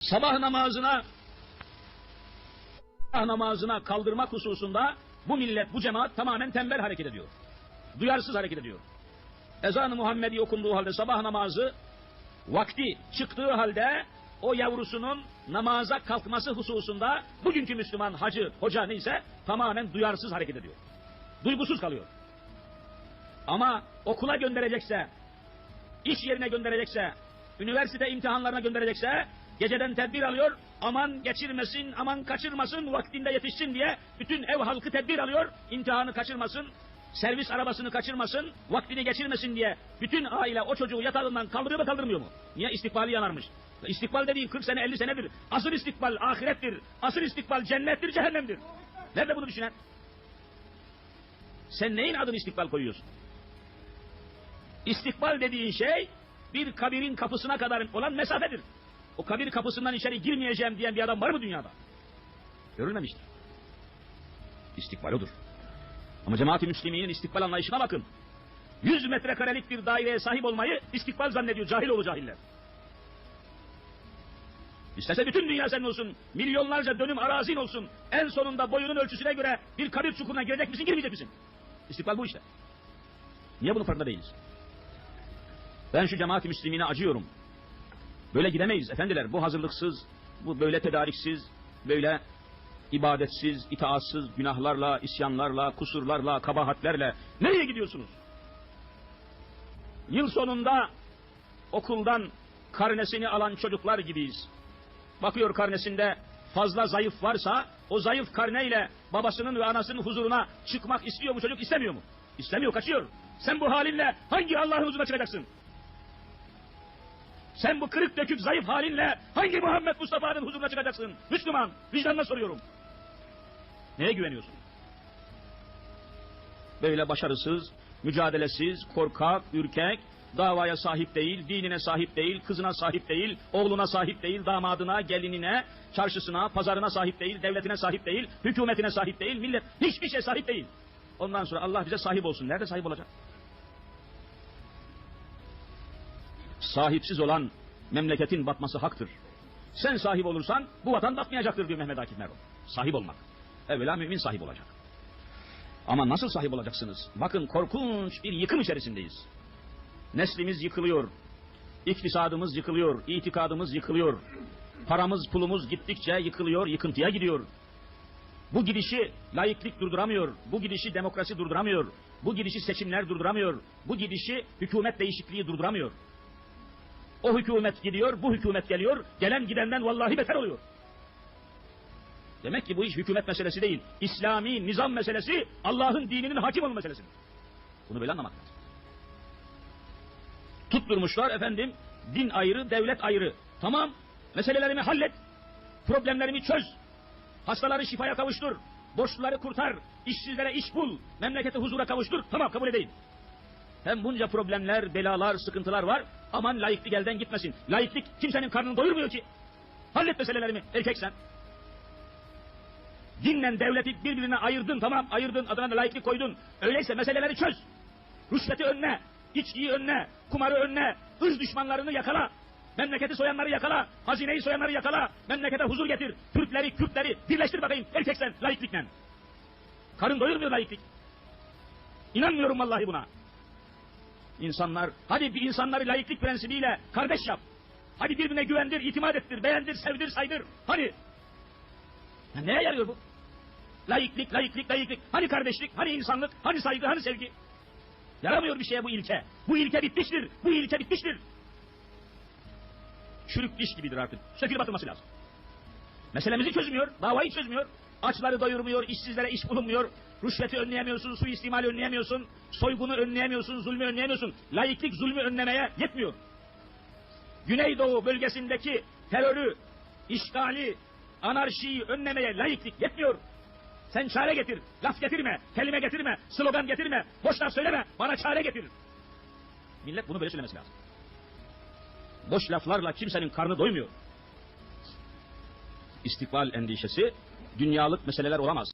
sabah namazına sabah namazına kaldırmak hususunda bu millet, bu cemaat tamamen tembel hareket ediyor. Duyarsız hareket ediyor. Ezan-ı Muhammedi okunduğu halde sabah namazı vakti çıktığı halde o yavrusunun namaza kalkması hususunda bugünkü Müslüman hacı, hoca neyse tamamen duyarsız hareket ediyor. Duygusuz kalıyor. Ama okula gönderecekse, iş yerine gönderecekse, üniversite imtihanlarına gönderecekse geceden tedbir alıyor. Aman geçirmesin, aman kaçırmasın, vaktinde yetişsin diye bütün ev halkı tedbir alıyor. imtihanı kaçırmasın, servis arabasını kaçırmasın, vaktini geçirmesin diye bütün aile o çocuğu yatağından kaldırıyor mu kaldırmıyor mu? Niye istikbali yanarmış? İstikbal dediğin 40 sene 50 senedir. Asıl istikbal ahirettir. Asıl istikbal cennettir, cehennemdir. Nerede bunu düşünen? Sen neyin adını istikbal koyuyorsun? İstikbal dediğin şey bir kabirin kapısına kadar olan mesafedir. O kabir kapısından içeri girmeyeceğim diyen bir adam var mı dünyada? Görülmemiştir. İstikbal odur. Ama cemaat-i müsliminin istikbal anlayışına bakın. 100 metrekarelik bir daireye sahip olmayı istikbal zannediyor cahil oğlu cahiller. İsterse bütün dünya senin olsun, milyonlarca dönüm arazin olsun, en sonunda boyunun ölçüsüne göre bir kabir çukuruna girecek misin, girmeyecek misin? İstikbal bu işte. Niye bunun farkında değiliz? Ben şu cemaat-i müslimine acıyorum. Böyle gidemeyiz efendiler. Bu hazırlıksız, bu böyle tedariksiz, böyle ibadetsiz, itaatsız, günahlarla, isyanlarla, kusurlarla, kabahatlerle nereye gidiyorsunuz? Yıl sonunda okuldan karnesini alan çocuklar gibiyiz. Bakıyor karnesinde fazla zayıf varsa o zayıf karneyle babasının ve anasının huzuruna çıkmak istiyor mu çocuk istemiyor mu? İstemiyor kaçıyor. Sen bu halinle hangi Allah'ın huzuruna çıkacaksın? Sen bu kırık dökük zayıf halinle hangi Muhammed Mustafa'nın huzuruna çıkacaksın? Müslüman, vicdanına soruyorum. Neye güveniyorsun? Böyle başarısız, mücadelesiz, korkak, ürkek, davaya sahip değil, dinine sahip değil, kızına sahip değil, oğluna sahip değil, damadına, gelinine, çarşısına, pazarına sahip değil, devletine sahip değil, hükümetine sahip değil, millet hiçbir şey sahip değil. Ondan sonra Allah bize sahip olsun. Nerede sahip olacak? Sahipsiz olan memleketin batması haktır. Sen sahip olursan bu vatan batmayacaktır diyor Mehmet Akif Merhum. Sahip olmak. Evvela mümin sahip olacak. Ama nasıl sahip olacaksınız? Bakın korkunç bir yıkım içerisindeyiz. Neslimiz yıkılıyor. İktisadımız yıkılıyor. itikadımız yıkılıyor. Paramız pulumuz gittikçe yıkılıyor, yıkıntıya gidiyor. Bu gidişi laiklik durduramıyor. Bu gidişi demokrasi durduramıyor. Bu gidişi seçimler durduramıyor. Bu gidişi hükümet değişikliği durduramıyor. O hükümet gidiyor, bu hükümet geliyor. Gelen gidenden vallahi beter oluyor. Demek ki bu iş hükümet meselesi değil. İslami nizam meselesi, Allah'ın dininin hakim olma meselesidir. Bunu böyle anlamak lazım. Tutturmuşlar efendim, din ayrı, devlet ayrı. Tamam, meselelerimi hallet, problemlerimi çöz, hastaları şifaya kavuştur, borçluları kurtar, işsizlere iş bul, memleketi huzura kavuştur. Tamam, kabul edeyim. Hem bunca problemler, belalar, sıkıntılar var. Aman laiklik elden gitmesin. Laiklik kimsenin karnını doyurmuyor ki. Hallet meselelerimi erkeksen. Dinle devleti birbirine ayırdın tamam ayırdın adına da laiklik koydun. Öyleyse meseleleri çöz. Rüşveti önüne, içkiyi önüne, kumarı önüne, hırs düşmanlarını yakala. Memleketi soyanları yakala, hazineyi soyanları yakala, memlekete huzur getir, Türkleri, Kürtleri birleştir bakayım erkeksen laiklikle. Karın doyurmuyor laiklik. İnanmıyorum vallahi buna. İnsanlar, hadi bir insanları layıklık prensibiyle kardeş yap. Hadi birbirine güvendir, itimat ettir, beğendir, sevdir, saydır. Hani? Ya neye yarıyor bu? Layıklık, layıklık, layıklık. Hani kardeşlik, hani insanlık, hani saygı, hani sevgi? Yaramıyor bir şeye bu ilke. Bu ilke bitmiştir, bu ilke bitmiştir. Çürük diş gibidir artık. Sökülüp atılması lazım. Meselemizi çözmüyor, davayı çözmüyor. Açları doyurmuyor, işsizlere iş bulunmuyor. Rüşveti önleyemiyorsun, suistimali önleyemiyorsun. Soygunu önleyemiyorsun, zulmü önleyemiyorsun. Laiklik zulmü önlemeye yetmiyor. Güneydoğu bölgesindeki terörü, işgali, anarşiyi önlemeye laiklik yetmiyor. Sen çare getir, laf getirme, kelime getirme, slogan getirme, boş laf söyleme, bana çare getir. Millet bunu böyle söylemesi lazım. Boş laflarla kimsenin karnı doymuyor. İstikbal endişesi dünyalık meseleler olamaz.